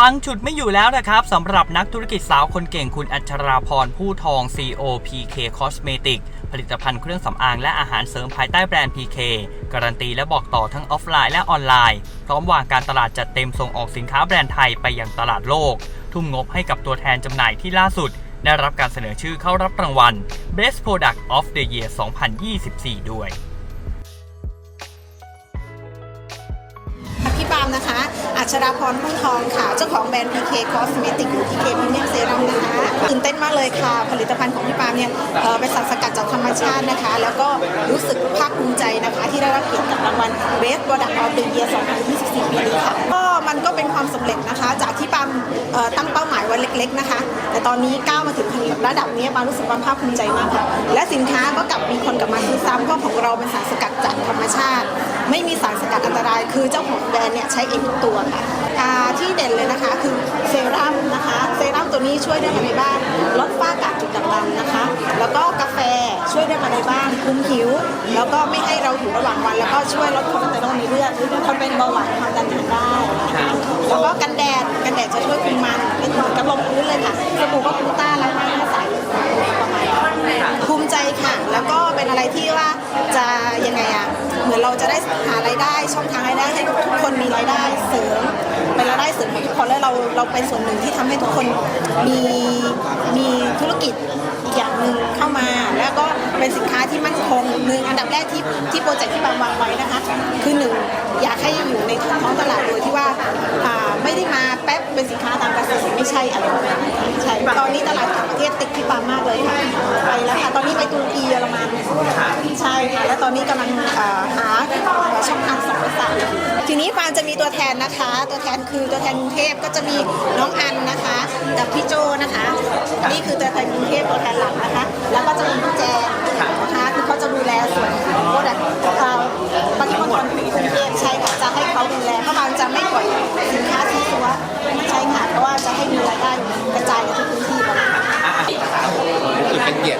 ปังฉุดไม่อยู่แล้วนะครับสำหรับนักธุรกิจสาวคนเก่งคุณอัชราพรผู้ทอง COPK Cosmetic ผลิตภัณฑ์เครื่องสำอางและอาหารเสริมภายใต้แบรนด์ PK การันตีและบอกต่อทั้งออฟไลน์และออนไลน์ พร้อมวางการตลาดจัดเต็มส่งออกสินค้าแบรนด์ไทยไปยังตลาดโลก ทุ่มงบให้กับตัวแทนจำหน่ายที่ล่าสุด ได้รับการเสนอชื่อเข้ารับรางวัล Best Product of the Year 2024 ด้วยพี่ปามนะคะ อัชราพรพุ่งทองค่ะ เจ้าของแบรนด์ PK Cosmetic หรือ PK Premium Serum นะคะตื่นเต้นมากเลยค่ะ ผลิตภัณฑ์ของพี่ปาล์มเนี่ยเป็นสารสกัดจากธรรมชาตินะคะ แล้วก็รู้สึกภาคภูมิใจนะคะ ที่ได้รับเกียรติจากรางวัล Best Product of the Year 2024ปีนี้ค่ะก็มันก็เป็นความสำเร็จนะคะ จากที่ปาล์มตั้งเป้าหมายไว้เล็ก ๆ นะคะ แต่ตอนนี้ก้าวมาถึงระดับนี้ปาล์มรู้สึกความภาคภูมิใจมากค่ะและสินค้าก็กลับมีคนกลับมาซื้อซ้ำเพราะของเราเป็นสารสกัดจากธรรมชาติ ไม่มีสารสกัดอันตราย คือเจ้าของแบรนด์เนี่ยใช้เองทุกตัวค่ะที่เด่นเลยนะคะคือเซรั่มนะคะเซรั่มตัวนี้ช่วยได้อะไรบ้างลดฝ้ากระจุดด่างดำนะคะ แล้วก็กาแฟช่วยได้อะไรบ้างคุมหิว แล้วก็ไม่ให้เราหิวระหว่างวัน แล้วก็ช่วยลดคอเลสเตอรอลในเลือดคนเป็นเบาหวานความดันได้นะคะแล้วก็กันแดดกันแดดจะช่วยคุมมันเป็นเหมือนกับลงพื้นเลยค่ะสบู่ก็คูต้าล้วหน้าใสประมาณภูมิใจค่ะ แล้วก็เป็นอะไรที่ว่าจะยังไงอะ ได้ช่องทางรายได้ให้ทุกคนมีรายได้เสริมเป็นรายได้เสริมของทุกคนแล้วเราเราเป็นส่วนหนึ่งที่ทำให้ทุกคนมีมีธุรกิจอีกอย่างหนึ่งเข้ามา แล้วก็เป็นสินค้าที่มั่นคงหนึ่งอันดับแรกที่ที่โปรเจกต์ที่บางวางไว้นะคะ คือหนึ่งอยากให้อยู่ในท้องตลาดโดยที่ว่าไม่ได้มาแป๊บเป็นสินค้าตามกระแสไม่ใช่อะไรแบบนั้ใช่ตอนนี้ตลาด ค่ะ แล้วตอนนี้กำลังอ่าหาช่องทางส่งไปต่างทีนี้ปามจะมีตัวแทนนะคะ ตัวแทนคือตัวแทนกรุงเทพก็จะมีน้องอันนะคะกับพี่โจนะคะ นี่คือตัวแทนกรุงเทพตัวแทนหลักนะคะ แล้วก็จะมีพี่แจงนะคะคือเขาจะดูแลส่วนโปรดักต์อ่าปฏิบัติการกรุงเทพใช่ค่ะจะให้เขาดูแลเพราะมันจะไม่ปล่อย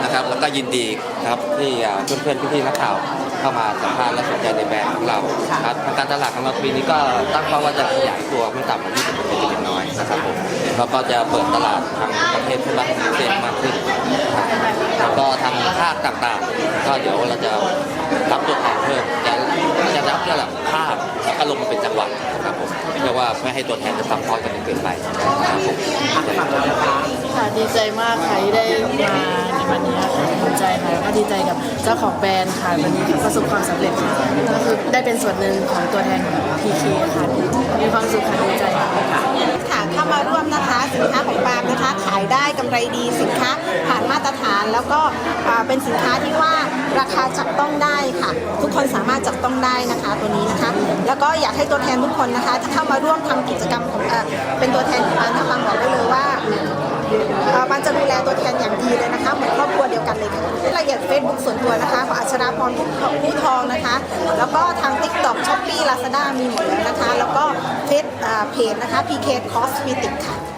นเกียรตินะครับ แล้วก็ยินดีครับที่อ่าเพื่อนๆพี่ๆนักข่าวเข้ามาสัมภาษณ์และสนใจในแบรนด์ของเราครับทางการตลาดของเราปีนี้ก็ตั้งเป้าว่าจะขยายตัวไม่ต่ำกว่า 20%เป็นอย่างน้อยนะครับผมแล้วก็จะเปิดตลาดทางประเทศเพื่อนบ้านพิเศษมากขึ้นครับแล้วก็ทางภาคต่างๆ ก็เดี๋ยวเราจะรับตัวแทนเพิ่มจะจะรับระดับภาคแล้วก็ลงมาเป็นจังหวัดนะครับ ผมเรียกว่าไม่ให้ตัวแทนจะซับซ้อนกันจนเกินไปนะครับผมค่ะดีใจมากค่ะที่ได้มาในวันนี้ค่ะภูมิใจค่ะแล้วก็ดีใจกับเจ้าของแบรนด์ค่ะวันนี้ประสบความสำเร็จค่ะก็คือได้เป็นส่วนหนึ่งของตัวแทนของ PK ค่ะมีความสุขค่ะดีใจค่ะายได้กำไรดีสินค้าผ่านมาตรฐาน แล้วก็เป็นสินค้าที่ว่าราคาจับต้องได้ค่ะ ทุกคนสามารถจับต้องได้นะคะตัวนี้นะคะ แล้วก็อยากให้ตัวแทนทุกคนนะคะ ที่เข้ามาร่วมทำกิจกรรมของเป็นตัวแทนของาล์มนะปาบอกได้เลยว่าเอ่อปาล์มจะดูแลตัวแทนอย่างดีเลยนะคะเหมือนครอบครัวเดียวกันเลยค่ะรายละเอียด Facebook ส่วนตัวนะคะของอัชราพรผู้ทองนะคะ แล้วก็ทาง TikTok Shopee Lazada มีหมดแล้วนะคะ แล้วก็เฟซเพจนะคะ PK Cosmetic ค่ะ